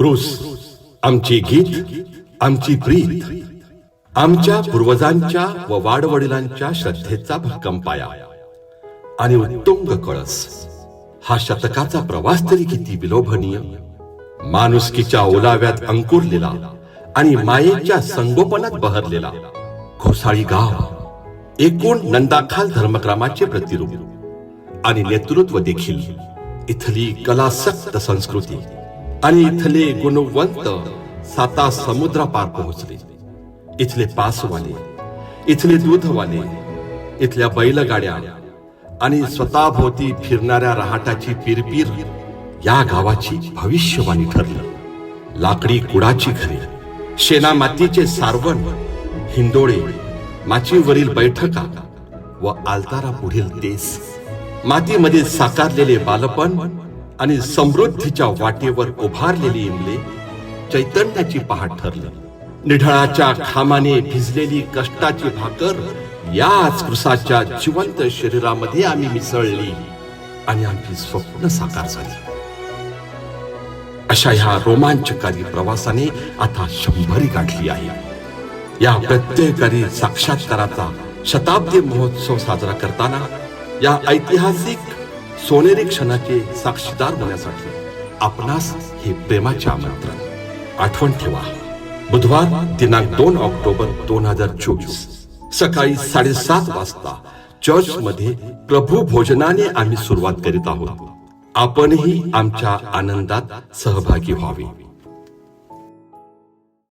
क्रूस आमची गीत आमची प्रीत आमच्या पूर्वजांच्या व वाडवडिलांच्या श्रद्धेचा भक्कम पाया आणि उत्तुंग कळस. हा शतकाचा प्रवास तरी किती विलोभनीय. माणुसकीच्या ओलाव्यात अंकुरलेला आणि मायेच्या संगोपनात बहरलेला घोसाळी गाव एकूण नंदाखाल धर्मक्रमाचे प्रतिरूप आणि नेतृत्व देखील इथली कलासक्त संस्कृती. आणि इथले गुणवंत साता समुद्रापार पोहोचले. इथले पासवाले इथले दूधवाले इथल्या बैलगाड्या आणि स्वतःभोवती फिरणाऱ्या रहाटाची पिरपीर या गावाची भविष्यवाणी ठरली. लाकडी कुडाची घरे शेना मातीचे सारवण हिंदोळे माचीवरील बैठका व आलतारा पुढील देश मातीमध्ये साकारलेले बालपण आणि समृद्धीच्या वाटेवर उभारलेली इमले चैतन्याची पहाट ठरली. निढळाच्या खामाने भिजलेली कष्टाची भाकर याच कृसाच्या जिवंत शरीरामध्ये आम्ही मिसळली आणि आमची स्वप्न साकार झाली. अशा ह्या रोमांचकारी प्रवासाने आता शंभरी गाठली आहे. या प्रत्येकारी साक्षात्काराचा शताब्दी महोत्सव साजरा करताना या ऐतिहासिक सोनेरी क्षणाचे साक्षीदार होण्यासाठी आपणास हे प्रेमाचे आमंत्रण. आठवण ठेवा. बुधवार दिनांक दोन ऑक्टोबर दोन हजार चोवीस. सकाळी साडेसात वाजता चर्च मध्ये प्रभू भोजनाने आम्ही सुरुवात करीत आहोत. आपणही आमच्या आनंदात सहभागी व्हावे.